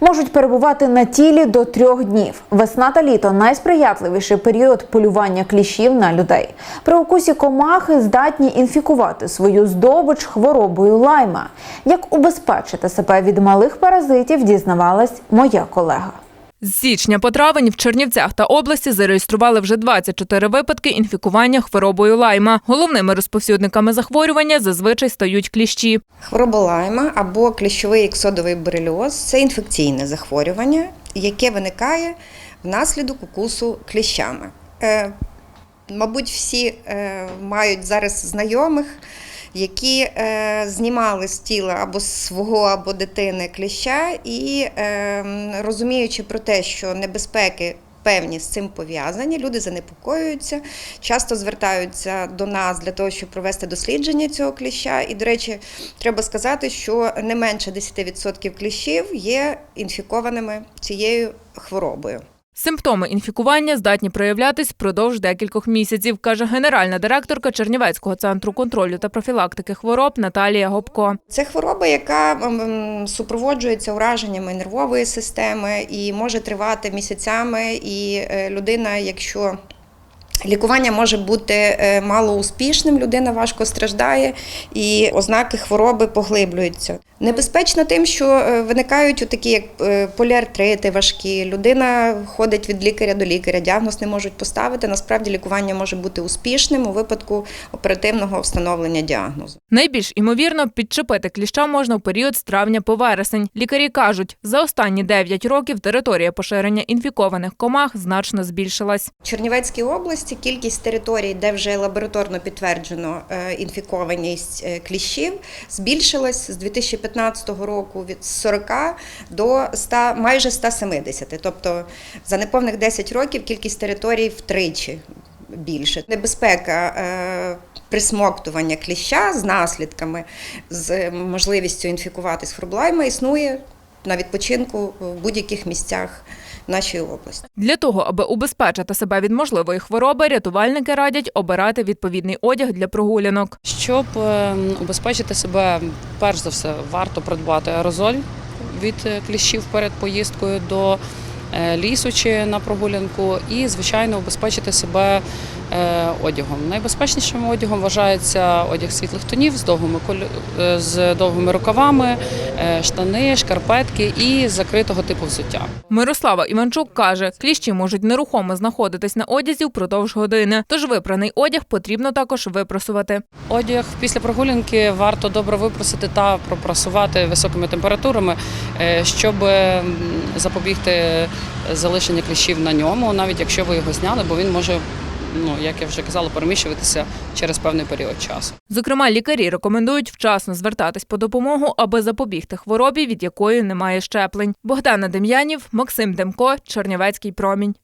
можуть перебувати на тілі до трьох днів. Весна та літо найсприятливіший період полювання кліщів на людей. При укусі комахи здатні інфікувати свою здобич хворобою лайма. Як убезпечити себе від малих паразитів, дізнавалась моя колега. З січня по травень в Чернівцях та області зареєстрували вже 24 випадки інфікування хворобою лайма. Головними розповсюдниками захворювання зазвичай стають кліщі. Хвороба лайма або кліщовий іксодовий бореліоз це інфекційне захворювання, яке виникає внаслідок укусу кліщами. Е, мабуть, всі е, мають зараз знайомих, які е, знімали з тіла або свого, або дитини кліща, і е, розуміючи про те, що небезпеки певні з цим пов'язані, люди занепокоюються, часто звертаються до нас для того, щоб провести дослідження цього кліща. І, до речі, треба сказати, що не менше 10% кліщів є інфікованими цією хворобою. Симптоми інфікування здатні проявлятись впродовж декількох місяців, каже генеральна директорка Чернівецького центру контролю та профілактики хвороб Наталія Гопко. Це хвороба, яка супроводжується ураженнями нервової системи і може тривати місяцями. І е, людина, якщо Лікування може бути е, малоуспішним, людина важко страждає і ознаки хвороби поглиблюються. Небезпечно тим, що е, виникають такі як е, поліартрити важкі. Людина ходить від лікаря до лікаря, діагноз не можуть поставити. Насправді лікування може бути успішним у випадку оперативного встановлення діагнозу. Найбільш імовірно, підчепити кліща можна в період з травня по вересень. Лікарі кажуть, за останні 9 років територія поширення інфікованих комах значно збільшилась. Чернівецькій області кількість територій, де вже лабораторно підтверджено е, інфікованість е, кліщів, збільшилась з 2015 року від 40 до 100, майже 170. Тобто за неповних 10 років кількість територій втричі більше. Небезпека е, присмоктування кліща з наслідками, з можливістю інфікуватись хроблайма існує на відпочинку в будь-яких місцях нашої області. Для того, аби убезпечити себе від можливої хвороби, рятувальники радять обирати відповідний одяг для прогулянок. Щоб е, убезпечити себе, перш за все, варто придбати аерозоль від е, кліщів перед поїздкою до е, лісу чи на прогулянку, і, звичайно, убезпечити себе одягом. Найбезпечнішим одягом вважається одяг світлих тонів з довгими з довгими рукавами, штани, шкарпетки і закритого типу взуття. Мирослава Іванчук каже, кліщі можуть нерухомо знаходитись на одязі впродовж години, тож випраний одяг потрібно також випросувати. Одяг після прогулянки варто добре випросити та пропрасувати високими температурами, е, щоб запобігти залишенню кліщів на ньому, навіть якщо ви його зняли, бо він може, ну як я вже казала, переміщуватися через певний період часу. Зокрема, лікарі рекомендують вчасно звертатись по допомогу, аби запобігти хворобі, від якої немає щеплень. Богдана Дем'янів, Максим Демко, Чернівецький промінь.